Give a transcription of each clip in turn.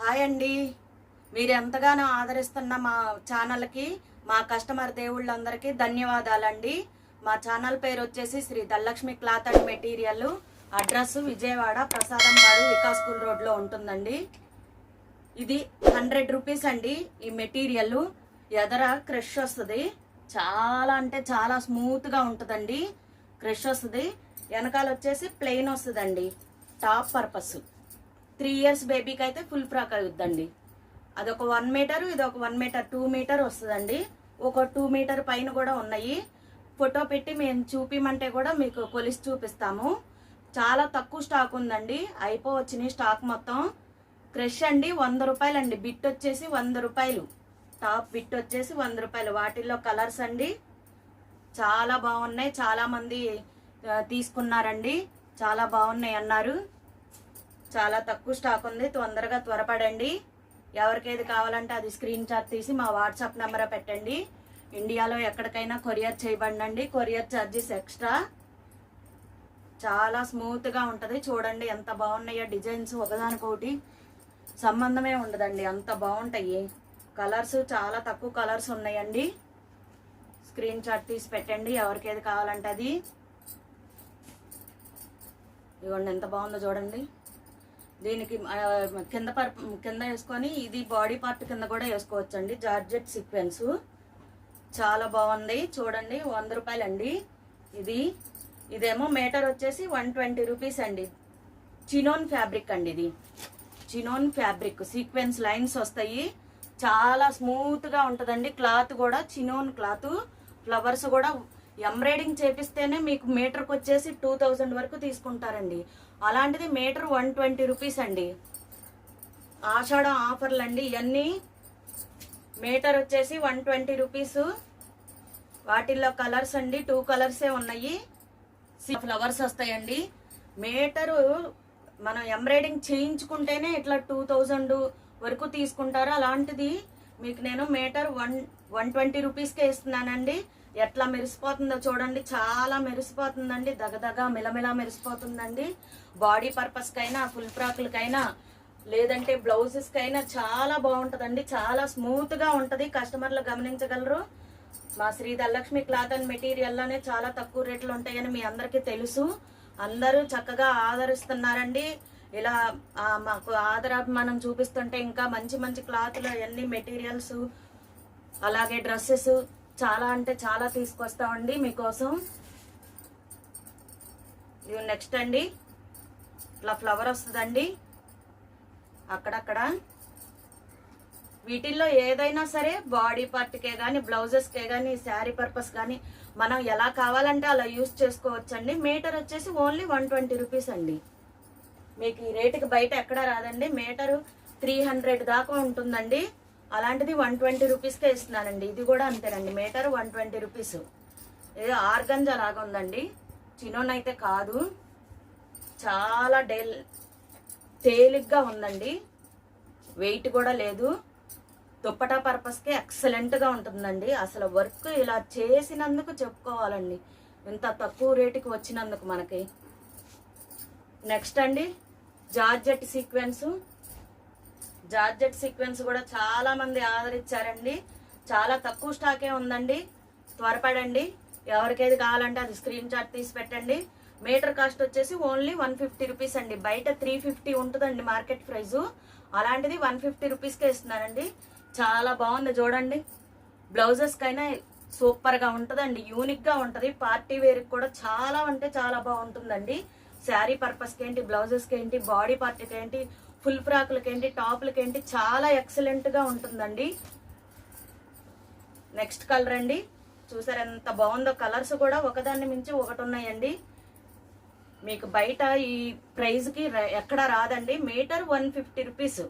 Hi అండి. మీరు ఎంతగానో ఆదరిస్తున్న మా ఛానల్కి మా కస్టమర్ దేవుళ్ళందరికీ ధన్యవాదాలండి. మా ఛానల్ పేరు వచ్చేసి Shri Dhanalakshmi cloth and material. Address Vijayawada Prasadampadu Vikas school రోడ్లో ఉంటుందండి. ఇది హండ్రెడ్ రూపీస్ అండి ఈ మెటీరియల్. ఎదర క్రష్ వస్తుంది. చాలా అంటే చాలా స్మూత్గా ఉంటుందండి. క్రష్ వస్తుంది. వెనకాల వచ్చేసి ప్లెయిన్ వస్తుందండి. Top purpose. త్రీ ఇయర్స్ బేబీకి అయితే ఫుల్ ఫ్రాక్ అవుద్దండి అదొక వన్ మీటర్ ఇది ఒక వన్ మీటర్ టూ మీటర్ వస్తుందండి. ఒక టూ మీటర్ పైన కూడా ఉన్నాయి. ఫోటో పెట్టి మేము చూపిమంటే కూడా మీకు కొలిసి చూపిస్తాము. చాలా తక్కువ స్టాక్ ఉందండి. అయిపోవచ్చినాయి స్టాక్ మొత్తం. క్రష్ అండి వంద రూపాయలు అండి బిట్ వచ్చేసి వంద రూపాయలు. టాప్ బిట్ వచ్చేసి వంద రూపాయలు. వాటిల్లో కలర్స్ అండి. చాలా బాగున్నాయి. చాలామంది తీసుకున్నారండి. చాలా బాగున్నాయి అన్నారు. చాలా తక్కువ స్టాక్ ఉంది. తొందరగా త్వరపడండి. ఎవరికేది కావాలంటే అది స్క్రీన్ షాట్ తీసి మా వాట్సాప్ నెంబర్ పెట్టండి. ఇండియాలో ఎక్కడికైనా కొరియర్ చేయబడండి కొరియర్ ఛార్జెస్ ఎక్స్ట్రా. చాలా స్మూత్గా ఉంటుంది. చూడండి ఎంత బాగున్నాయో డిజైన్స్. ఒకదానికొకటి సంబంధమే ఉండదండి. అంత బాగుంటాయి. కలర్స్ చాలా తక్కువ కలర్స్ ఉన్నాయండి. స్క్రీన్ షాట్ తీసి పెట్టండి. ఎవరికేది కావాలంటే అది. ఇవ్వండి ఎంత బాగుందో చూడండి. దీనికి కింద పర్ కింద వేసుకొని ఇది బాడీ పార్ట్ కింద కూడా వేసుకోవచ్చండి. Georgette sequence. చాలా బాగుంది. చూడండి వంద రూపాయలండి. ఇది ఇదేమో మీటర్ వచ్చేసి వన్ ట్వంటీ రూపీస్ అండి. చినోన్ ఫ్యాబ్రిక్ అండి ఇది. Chinon fabric. సీక్వెన్స్ లైన్స్ వస్తాయి. చాలా స్మూత్గా ఉంటుందండి. క్లాత్ కూడా చినోన్ క్లాత్. ఫ్లవర్స్ కూడా ఎంబ్రాయిడింగ్ చేపిస్తేనే మీకు మీటర్కి వచ్చేసి టూ థౌజండ్ వరకు తీసుకుంటారండి. అలాంటిది మీటర్ వన్ ట్వంటీ రూపీస్ అండి. ఆషాఢ ఆఫర్లు అండి ఇవన్నీ మీటర్ వచ్చేసి వన్ ట్వంటీ రూపీస్. వాటిల్లో కలర్స్ అండి టూ కలర్సే ఉన్నాయి. ఫ్లవర్స్ వస్తాయండి. మీటరు మనం ఎంబ్రాయిడింగ్ చేయించుకుంటేనే ఇట్లా టూ థౌజండ్ వరకు తీసుకుంటారు. అలాంటిది మీకు నేను మీటర్ వన్ వన్ ట్వంటీ రూపీస్కే ఇస్తున్నానండి. ఎట్లా మెరిసిపోతుందో చూడండి. చాలా మెరిసిపోతుందండి. దగదగ మిలమిలా మెరిసిపోతుందండి. బాడీ పర్పస్కైనా ఫుల్ ఫ్రాక్లకైనా లేదంటే బ్లౌజెస్కైనా చాలా బాగుంటుందండి. చాలా స్మూత్గా ఉంటుంది. కస్టమర్లు గమనించగలరు. మా శ్రీ ధనలక్ష్మి క్లాత్ అండ్ మెటీరియల్లోనే చాలా తక్కువ రేట్లు ఉంటాయని మీ అందరికీ తెలుసు. అందరూ చక్కగా ఆదరిస్తున్నారండి. ఇలా మాకు ఆదరాభిమానం చూపిస్తుంటే ఇంకా మంచి మంచి క్లాత్లు అన్ని మెటీరియల్స్ అలాగే డ్రెస్సెస్ చాలా అంటే చాలా తీసుకొస్తామండి మీకోసం. ఇవి నెక్స్ట్ అండి. ఇట్లా ఫ్లవర్ వస్తుందండి. అక్కడక్కడ. వీటిల్లో ఏదైనా సరే బాడీ పార్ట్కే కానీ బ్లౌజెస్కే కానీ శారీ పర్పస్ కానీ మనం ఎలా కావాలంటే అలా యూస్ చేసుకోవచ్చండి. మీటర్ వచ్చేసి ఓన్లీ వన్ ట్వంటీ రూపీస్ అండి. మీకు ఈ రేటుకి బయట ఎక్కడ రాదండి. మీటరు త్రీ హండ్రెడ్ దాకా ఉంటుందండి. అలాంటిది వన్ ట్వంటీ రూపీస్కే ఇస్తున్నానండి ఇది కూడా అంతేనండి. Metre one twenty rupees. ఇది ఆర్గంజా లాగా ఉందండి. చినోన్ అయితే కాదు. చాలా డెల్ తేలిగ్గా ఉందండి. వెయిట్ కూడా లేదు. దుప్పటా పర్పస్కి ఎక్సలెంట్గా ఉంటుందండి. అసలు వర్క్ ఇలా చేసినందుకు చెప్పుకోవాలండి. ఇంత తక్కువ రేటుకి వచ్చినందుకు మనకి. నెక్స్ట్ అండి జార్జెట్ సీక్వెన్సు. జార్జెట్ సీక్వెన్స్ కూడా చాలా మంది ఆదరించారండి. చాలా తక్కువ స్టాకే ఉందండి. త్వరపడండి. ఎవరికేది కావాలంటే అది స్క్రీన్ షాట్ తీసి పెట్టండి. మీటర్ కాస్ట్ వచ్చేసి ఓన్లీ వన్ ఫిఫ్టీ రూపీస్ అండి. బయట త్రీ ఫిఫ్టీ ఉంటుందండి మార్కెట్ ప్రైస్ అలాంటిది వన్ ఫిఫ్టీ రూపీస్కే ఇస్తున్నారండి. చాలా బాగుంది చూడండి. బ్లౌజెస్కైనా సూపర్గా ఉంటుందండి. యూనిక్గా ఉంటుంది. పార్టీ వేర్కి కూడా చాలా అంటే చాలా బాగుంటుందండి. శారీ పర్పస్కి ఏంటి బ్లౌజెస్కి ఏంటి బాడీ పార్టీకి ఏంటి ఫుల్ ఫ్రాకులకేంటి టాప్లకేంటి చాలా ఎక్సలెంట్గా ఉంటుందండి. నెక్స్ట్ కలర్ అండి. చూసారు ఎంత బాగుందో కలర్స్ కూడా ఒకదాన్ని మించి ఒకటి ఉన్నాయండి మీకు బయట ఈ ప్రైజ్కి ఎక్కడ రాదండి. మీటర్ వన్ ఫిఫ్టీ రూపీస్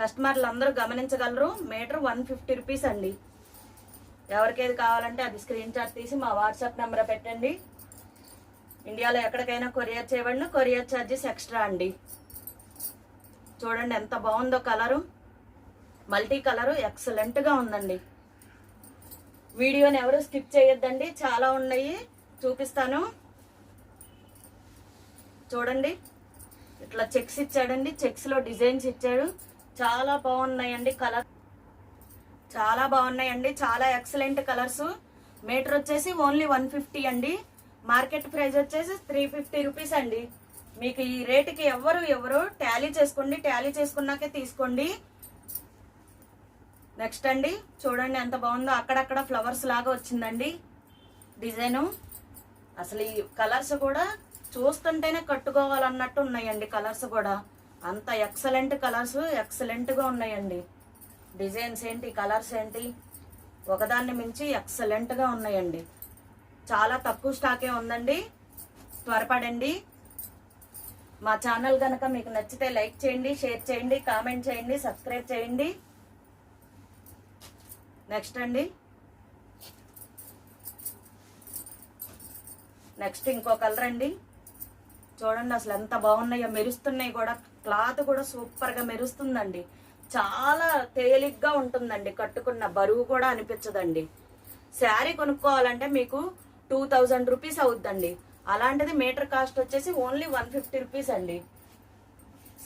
కస్టమర్లు అందరూ గమనించగలరు. మీటర్ వన్ ఫిఫ్టీ రూపీస్ అండి. ఎవరికేది కావాలంటే అది స్క్రీన్ షాట్ తీసి మా వాట్సాప్ నెంబర్ పెట్టండి. ఇండియాలో ఎక్కడికైనా కొరియర్ చేయబడిన కొరియర్ ఛార్జెస్ ఎక్స్ట్రా అండి. చూడండి ఎంత బాగుందో కలరు. మల్టీ కలరు ఎక్సలెంట్గా ఉందండి. వీడియోని ఎవరు స్కిప్ చేయొద్దండి చాలా ఉన్నాయి చూపిస్తాను. చూడండి ఇట్లా చెక్స్ ఇచ్చాడండి చెక్స్లో డిజైన్స్ ఇచ్చాడు. చాలా బాగున్నాయండి కలర్. చాలా బాగున్నాయండి చాలా ఎక్సలెంట్ కలర్స్. మీటర్ వచ్చేసి ఓన్లీ వన్ ఫిఫ్టీ అండి. మార్కెట్ ప్రైస్ వచ్చేసి త్రీ ఫిఫ్టీ రూపీస్ అండి. మీకు ఈ రేటుకి ఎవరు ఎవరు టాలీ చేసుకోండి టాలీ చేసుకున్నాకే తీసుకోండి. నెక్స్ట్ అండి చూడండి ఎంత బాగుందో. అక్కడక్కడ ఫ్లవర్స్ లాగా వచ్చిందండి డిజైను. అసలు ఈ కలర్స్ కూడా చూస్తుంటేనే కట్టుకోవాలన్నట్టు ఉన్నాయండి కలర్స్ కూడా. అంత ఎక్సలెంట్ కలర్స్ ఎక్సలెంట్గా ఉన్నాయండి. డిజైన్స్ ఏంటి కలర్స్ ఏంటి? ఒకదాన్ని మించి ఎక్సలెంట్గా ఉన్నాయండి. చాలా తక్కువ స్టాకే ఉందండి. త్వరపడండి. మా ఛానల్ కనుక మీకు నచ్చితే లైక్ చేయండి షేర్ చేయండి కామెంట్ చేయండి సబ్స్క్రైబ్ చేయండి. నెక్స్ట్ అండి. నెక్స్ట్ ఇంకో కలర్ అండి. చూడండి అసలు ఎంత బాగున్నాయో మెరుస్తున్నాయి కూడా. క్లాత్ కూడా సూపర్గా మెరుస్తుందండి. చాలా తేలిగ్గా ఉంటుందండి. కట్టుకున్న బరువు కూడా అనిపించదండి. శారీ కొనుక్కోవాలంటే మీకు టూ థౌజండ్ రూపీస్ అవుద్దండి. అలాంటిది మీటర్ కాస్ట్ వచ్చేసి ఓన్లీ వన్ ఫిఫ్టీ రూపీస్ అండి.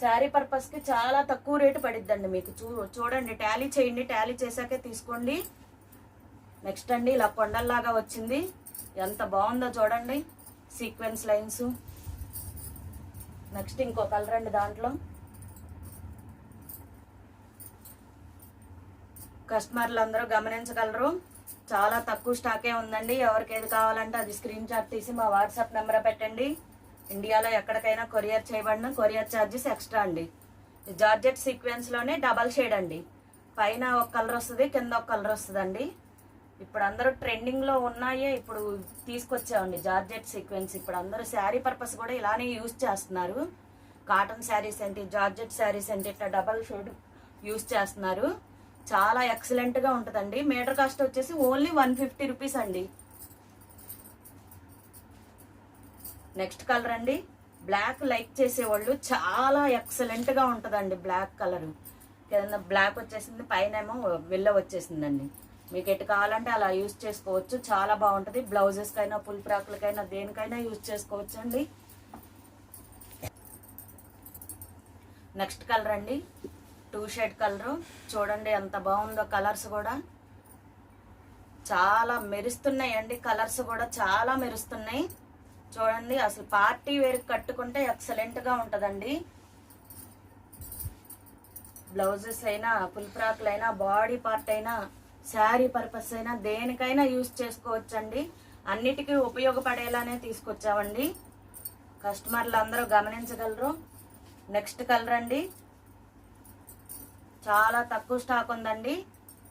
శారీ పర్పస్కి చాలా తక్కువ రేటు పడిద్దండి మీకు. చూ చూడండి టాలీ చేయండి టాలీ చేశాకే తీసుకోండి. నెక్స్ట్ అండి ఇలా కొండల్లాగా వచ్చింది. ఎంత బాగుందో చూడండి సీక్వెన్స్ లైన్స్. నెక్స్ట్ ఇంకో కలర్ అండి దాంట్లో. కస్టమర్లు అందరూ గమనించగలరు. చాలా తక్కువ స్టాకే ఉందండి. ఎవరికి ఏది కావాలంటే అది స్క్రీన్ షాట్ తీసి మా వాట్సాప్ నెంబర్ పెట్టండి. ఇండియాలో ఎక్కడికైనా కొరియర్ చేయబడిన కొరియర్ ఛార్జెస్ ఎక్స్ట్రా అండి. జార్జెట్ సీక్వెన్స్లోనే డబల్ షేడ్ అండి. పైన ఒక కలర్ వస్తుంది కింద ఒక కలర్ వస్తుందండి. ఇప్పుడు అందరూ ట్రెండింగ్లో ఉన్నాయే ఇప్పుడు తీసుకొచ్చామండి జార్జెట్ సీక్వెన్స్ ఇప్పుడు అందరూ శారీ పర్పస్ కూడా ఇలానే యూజ్ చేస్తున్నారు. కాటన్ శారీస్ ఏంటి జార్జెట్ శారీస్ ఏంటి ఇట్లా డబల్ షేడ్ యూజ్ చేస్తున్నారు. చాలా ఎక్సలెంట్గా ఉంటుందండి. మీటర్ కాస్ట్ వచ్చేసి ఓన్లీ వన్ ఫిఫ్టీ రూపీస్ అండి. నెక్స్ట్ కలర్ అండి. బ్లాక్ లైక్ చేసేవాళ్ళు చాలా ఎక్సలెంట్గా ఉంటుందండి బ్లాక్ కలర్ కింద బ్లాక్ వచ్చేసింది పైన ఏమో విల్ల వచ్చేసిందండి. మీకు ఎటు కావాలంటే అలా యూజ్ చేసుకోవచ్చు. చాలా బాగుంటుంది. బ్లౌజెస్కైనా ఫుల్ ఫ్రాక్లకైనా దేనికైనా యూజ్ చేసుకోవచ్చు అండి నెక్స్ట్ కలర్ అండి. Two shade colour. చూడండి ఎంత బాగుందో కలర్స్ కూడా. చాలా మెరుస్తున్నాయండి కలర్స్ కూడా చాలా మెరుస్తున్నాయి. చూడండి అసలు పార్టీ వేర్ కట్టుకుంటే ఎక్సలెంట్గా ఉంటుందండి. బ్లౌజెస్ అయినా ఫుల్ ఫ్రాక్లు అయినా బాడీ పార్ట్ అయినా శారీ పర్పస్ అయినా దేనికైనా యూజ్ చేసుకోవచ్చండి. అన్నిటికీ ఉపయోగపడేలానే తీసుకొచ్చామండి. కస్టమర్లు అందరూ గమనించగలరు. నెక్స్ట్ కలర్ అండి. చాలా తక్కువ స్టాక్ ఉందండి.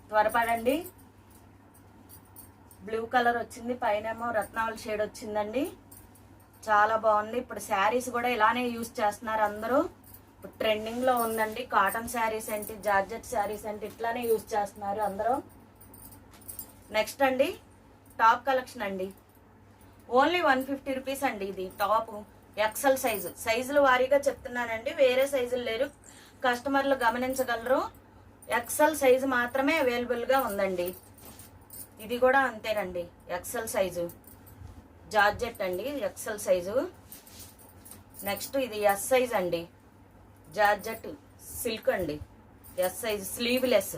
త్వరపడండి. బ్లూ కలర్ వచ్చింది. పైనేమో రత్నావళి షేడ్ వచ్చిందండి. చాలా బాగుంది. ఇప్పుడు శారీస్ కూడా ఇలానే యూజ్ చేస్తున్నారు అందరూ. ఇప్పుడు ట్రెండింగ్లో ఉందండి. కాటన్ శారీస్ ఏంటి జార్జెట్ శారీస్ ఏంటి ఇట్లానే యూజ్ చేస్తున్నారు అందరూ. నెక్స్ట్ అండి. టాప్ కలెక్షన్ అండి. ఓన్లీ వన్ ఫిఫ్టీ రూపీస్ అండి ఇది టాప్ ఎక్సల్ సైజు సైజులు వారీగా చెప్తున్నానండి. వేరే సైజులు లేరు. కస్టమర్లు గమనించగలరు. ఎక్సెల్ సైజు మాత్రమే అవైలబుల్గా ఉందండి. ఇది కూడా అంతేనండి. ఎక్సెల్ సైజు జార్జెట్ అండి. ఎక్సెల్ సైజు నెక్స్ట్ ఇది ఎస్ సైజ్ అండి. జార్జెట్ సిల్క్ అండి. ఎస్ సైజ్ స్లీవ్లెస్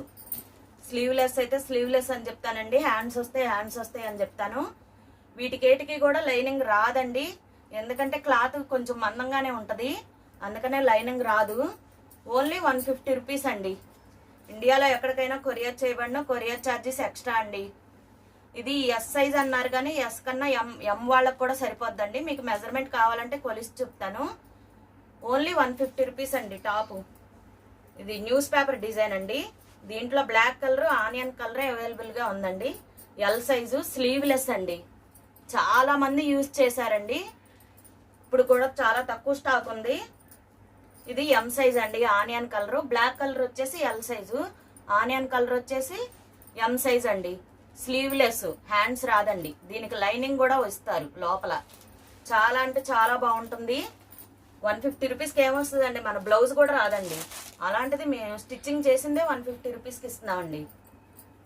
స్లీవ్లెస్ అయితే స్లీవ్లెస్ అని చెప్తానండి. హ్యాండ్స్ వస్తాయి హ్యాండ్స్ వస్తాయి అని చెప్తాను. వీటికేటికి కూడా లైనింగ్ రాదండి. ఎందుకంటే క్లాత్ కొంచెం మందంగానే ఉంటుంది. అందుకనే లైనింగ్ రాదు. ఓన్లీ వన్ ఫిఫ్టీ రూపీస్ అండి. ఇండియాలో ఎక్కడికైనా కొరియర్ చేయబడిన కొరియర్ ఛార్జెస్ ఎక్స్ట్రా అండి. ఇది ఎస్ సైజ్ అన్నారు కానీ ఎస్ కన్నా ఎం ఎం వాళ్ళకు కూడా సరిపోద్దండి. మీకు మెజర్మెంట్ కావాలంటే కొలిసి చెప్తాను. ఓన్లీ వన్ ఫిఫ్టీ రూపీస్ అండి టాపు. ఇది న్యూస్ పేపర్ డిజైన్ అండి. దీంట్లో బ్లాక్ కలర్ ఆనియన్ కలర్ అవైలబుల్గా ఉందండి. ఎల్ సైజు స్లీవ్లెస్ అండి. చాలా మంది యూజ్ చేశారండి. ఇప్పుడు కూడా చాలా తక్కువ స్టాక్ ఉంది. ఇది ఎం సైజ్ అండి ఆనియన్ కలర్. బ్లాక్ కలర్ వచ్చేసి ఎల్ సైజు ఆనియన్ కలర్ వచ్చేసి ఎం సైజ్ అండి. స్లీవ్లెస్ హ్యాండ్స్ రాదండి. దీనికి లైనింగ్ కూడా వస్తారు లోపల. చాలా అంటే చాలా బాగుంటుంది. వన్ ఫిఫ్టీ రూపీస్కి ఏమొస్తుందండి? మన బ్లౌజ్ కూడా రాదండి. అలాంటిది మేము స్టిచ్చింగ్ చేసిందే వన్ ఫిఫ్టీ రూపీస్కి ఇస్తున్నామండి.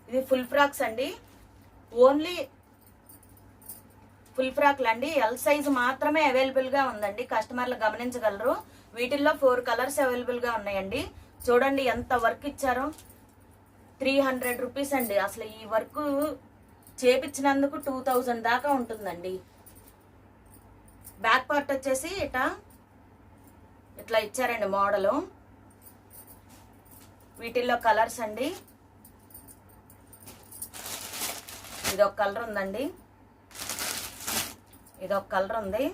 ఇది ఫుల్ ఫ్రాక్స్ అండి. ఓన్లీ ఫుల్ ఫ్రాక్లు అండి ఎల్ సైజ్ మాత్రమే అవైలబుల్గా ఉందండి. కస్టమర్లు గమనించగలరు. వీటిల్లో ఫోర్ కలర్స్ అవైలబుల్గా ఉన్నాయండి. చూడండి ఎంత వర్క్ ఇచ్చారో. త్రీ హండ్రెడ్ రూపీస్ అండి. అసలు ఈ వర్క్ చేపించినందుకు టూ థౌజండ్ దాకా ఉంటుందండి. బ్యాక్ పార్ట్ వచ్చేసి ఇట్లా ఇట్లా ఇచ్చారండి మోడలు. వీటిల్లో కలర్స్ అండి. ఇది ఒక కలర్ ఉందండి. ఇది ఒక కలర్ ఉంది.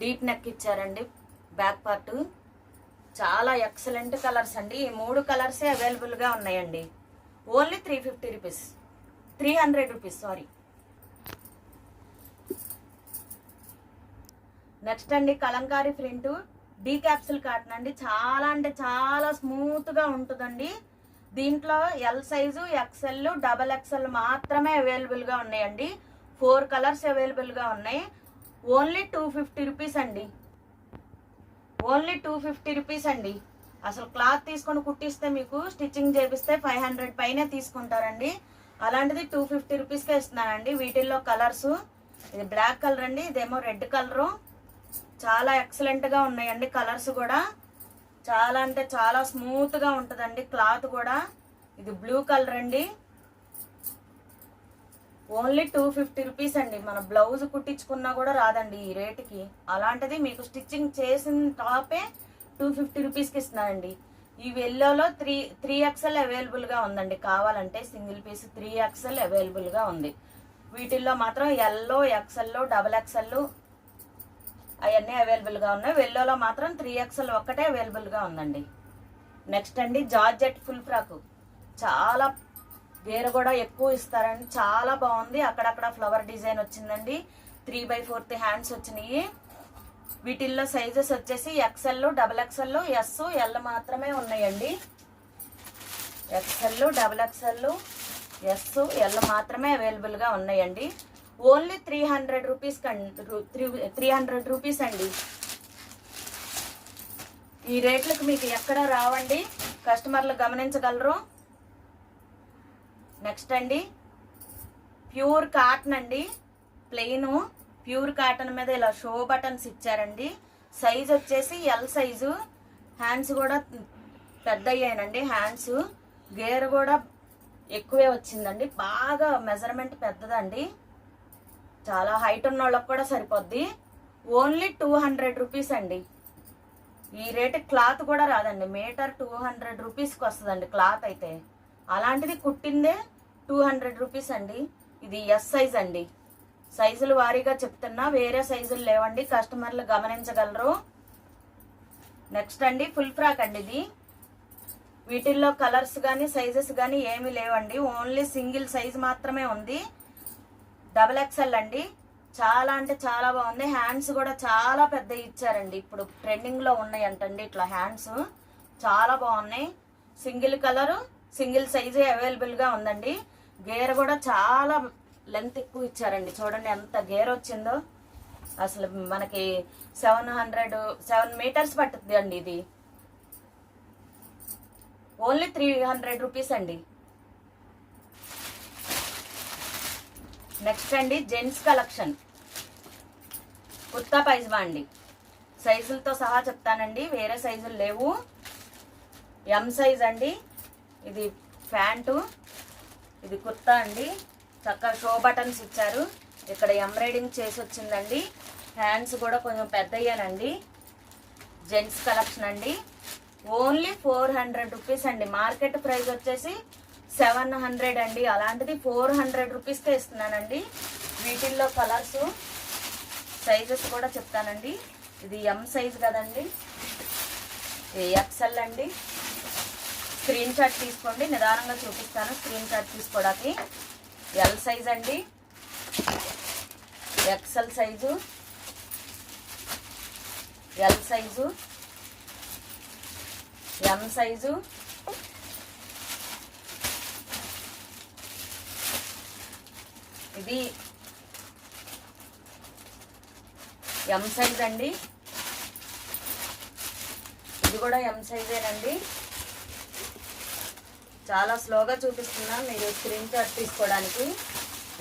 డీప్ నెక్ ఇచ్చారండి. Back part. చాలా ఎక్సలెంట్ కలర్స్ అండి. ఈ మూడు కలర్సే అవైలబుల్గా ఉన్నాయండి. Only three fifty rupees three hundred rupees sorry next అండి Kalamkari print. D capsule cotton అండి. చాలా అంటే చాలా స్మూత్గా ఉంటుందండి. దీంట్లో L size XL double XL మాత్రమే అవైలబుల్గా ఉన్నాయండి. ఫోర్ కలర్స్ అవైలబుల్గా ఉన్నాయి. ఓన్లీ టూ ఫిఫ్టీ రూపీస్ అండి. ఓన్లీ టూ ఫిఫ్టీ రూపీస్ అండి. అసలు క్లాత్ తీసుకొని కుట్టిస్తే మీకు స్టిచ్చింగ్ చేపిస్తే ఫైవ్ హండ్రెడ్ పైనే తీసుకుంటారండి. అలాంటిది టూ ఫిఫ్టీ రూపీస్కే ఇస్తున్నానండి వీటిల్లో కలర్స్ ఇది బ్లాక్ కలర్ అండి ఇదేమో రెడ్ కలరు. చాలా ఎక్సలెంట్గా ఉన్నాయండి కలర్స్ కూడా. చాలా అంటే చాలా స్మూత్గా ఉంటుందండి క్లాత్ కూడా. ఇది బ్లూ కలర్ అండి. ఓన్లీ టూ ఫిఫ్టీ రూపీస్ అండి. మన బ్లౌజ్ కుట్టించుకున్నా కూడా రాదండి ఈ రేటుకి. అలాంటిది మీకు స్టిచ్చింగ్ చేసిన టాపే టూ ఫిఫ్టీ రూపీస్కి ఇస్తున్నానండి ఈ వెల్లోలో త్రీ త్రీ ఎక్స్ఎల్ అవైలబుల్గా ఉందండి. కావాలంటే సింగిల్ పీస్ త్రీ ఎక్స్ఎల్ అవైలబుల్గా ఉంది. వీటిల్లో మాత్రం ఎల్లో ఎక్స్ఎల్లో డబల్ ఎక్స్ఎల్ అవన్నీ అవైలబుల్గా ఉన్నాయి. వెల్లోలో మాత్రం త్రీ ఎక్స్ఎల్ ఒక్కటే అవైలబుల్గా ఉందండి. నెక్స్ట్ అండి జార్జెట్ ఫుల్ ఫ్రాక్. చాలా గేర కూడా ఎక్కువ ఇస్తారండి. చాలా బాగుంది. అక్కడక్కడ ఫ్లవర్ డిజైన్ వచ్చిందండి. త్రీ బై ఫోర్త్ హ్యాండ్స్ వచ్చినాయి. వీటిల్లో సైజెస్ వచ్చేసి XL double XL S L మాత్రమే ఉన్నాయండి. XL double XL S L మాత్రమే అవైలబుల్గా ఉన్నాయండి. Only three hundred rupees three three hundred rupees అండి. ఈ రేట్లకు మీకు ఎక్కడ రావండి? కస్టమర్లు గమనించగలరు. నెక్స్ట్ అండి. ప్యూర్ కాటన్ అండి. ప్లెయిన్ ప్యూర్ కాటన్ మీద ఇలా షో బటన్స్ ఇచ్చారండి. సైజ్ వచ్చేసి ఎల్ సైజు. హ్యాండ్స్ కూడా పెద్ద అయ్యానండి హ్యాండ్స్ గేర్ కూడా ఎక్కువే వచ్చిందండి. బాగా మెజర్మెంట్ పెద్దదండి. చాలా హైట్ ఉన్న వాళ్ళకి కూడా సరిపోద్ది. ఓన్లీ టూ హండ్రెడ్ రూపీస్ అండి. ఈ రేటు క్లాత్ కూడా రాదండి. మీటర్ టూ హండ్రెడ్ రూపీస్కి వస్తుందండి క్లాత్ అయితే. అలాంటిది కుట్టిందే టూ హండ్రెడ్ రూపీస్ అండి. ఇది ఎస్ సైజ్ అండి. సైజులు వారీగా చెప్తున్నా వేరే సైజులు లేవండి. కస్టమర్లు గమనించగలరు. నెక్స్ట్ అండి ఫుల్ ఫ్రాక్ అండి ఇది. వీటిల్లో కలర్స్ కానీ సైజెస్ కానీ ఏమీ లేవండి. ఓన్లీ సింగిల్ సైజ్ మాత్రమే ఉంది. డబల్ ఎక్స్ఎల్ అండి. చాలా అంటే చాలా బాగుంది. హ్యాండ్స్ కూడా చాలా పెద్ద ఇచ్చారండి. ఇప్పుడు ట్రెండింగ్లో ఉన్నాయి అంటండి ఇట్లా హ్యాండ్స్. చాలా బాగున్నాయి. సింగిల్ కలరు సింగిల్ సైజే అవైలబుల్గా ఉందండి. గేర్ కూడా చాలా లెంత్ ఎక్కువ ఇచ్చారండి. చూడండి ఎంత గేర్ వచ్చిందో. అసలు మనకి సెవెన్ హండ్రెడ్ సెవెన్ మీటర్స్ పట్టుద్ది అండి ఇది. ఓన్లీ త్రీ హండ్రెడ్ రూపీస్ అండి. నెక్స్ట్ అండి జెంట్స్ కలెక్షన్. కుర్తా పైజమా అండి. సైజులతో సహా చెప్తానండి. వేరే సైజులు లేవు. ఎం సైజ్ అండి. ఇది ప్యాంటు ఇది కుర్తా అండి. చక్కగా షో బటన్స్ ఇచ్చారు. ఇక్కడ ఎంబ్రాయిడింగ్ చేసి వచ్చిందండి. హ్యాండ్స్ కూడా కొంచెం పెద్దయ్యానండి. జెంట్స్ కలెక్షన్ అండి. ఓన్లీ ఫోర్ హండ్రెడ్ రూపీస్ అండి. మార్కెట్ ప్రైస్ వచ్చేసి సెవెన్ హండ్రెడ్ అండి. అలాంటిది ఫోర్ హండ్రెడ్ రూపీస్కే ఇస్తున్నానండి. వీటిల్లో కలర్స్ సైజెస్ కూడా చెప్తానండి. ఇది ఎం సైజ్ కదండి? ఎక్సెల్ అండి? స్క్రీన్ షాట్ తీసుకోండి. నిదానంగా చూపిస్తాను. స్క్రీన్ షాట్ తీసుకోవడానికి ఎల్ సైజ్ అండి. XL size L size M size ఇది ఎం సైజ్ అండి. ఇది కూడా ఎం సైజేనండి చాలా స్లోగా చూపిస్తున్నా మీరు స్క్రీన్ షాట్ తీసుకోవడానికి.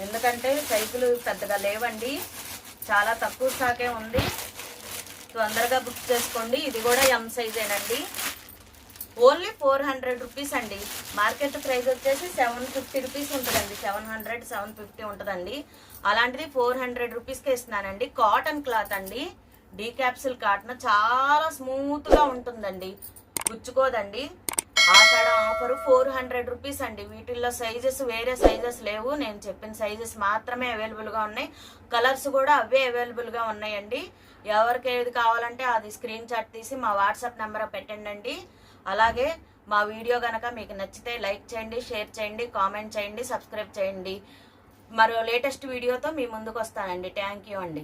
ఎందుకంటే సైజులు పెద్దగా లేవండి చాలా తక్కువ స్టాకే ఉంది. తొందరగా బుక్ చేసుకోండి. ఇది కూడా ఎం సైజేనండి ఓన్లీ ఫోర్ హండ్రెడ్ రూపీస్ అండి. మార్కెట్ ప్రైస్ వచ్చేసి సెవెన్ ఫిఫ్టీ రూపీస్ ఉంటుందండి. సెవెన్ హండ్రెడ్ సెవెన్ ఫిఫ్టీ ఉంటుందండి. అలాంటిది ఫోర్ హండ్రెడ్ రూపీస్కి ఇస్తున్నానండి. కాటన్ క్లాత్ అండి. డీ క్యాప్సిల్ కాటన్ చాలా స్మూత్గా ఉంటుందండి. గుచ్చుకోదండి. Ashadha offer four hundred rupees అండి. వీటిల్లో సైజెస్ వేరే సైజెస్ లేవు. నేను చెప్పిన సైజెస్ మాత్రమే అవైలబుల్గా ఉన్నాయి. కలర్స్ కూడా అవే అవైలబుల్గా ఉన్నాయండి. ఎవరికి ఏది కావాలంటే అది స్క్రీన్ షాట్ తీసి మా వాట్సాప్ నెంబర్ పెట్టండి అలాగే మా వీడియో కనుక మీకు నచ్చితే లైక్ చేయండి షేర్ చేయండి కామెంట్ చేయండి సబ్స్క్రైబ్ చేయండి. మరో లేటెస్ట్ వీడియోతో మీ ముందుకు వస్తానండి. థ్యాంక్ యూ అండి.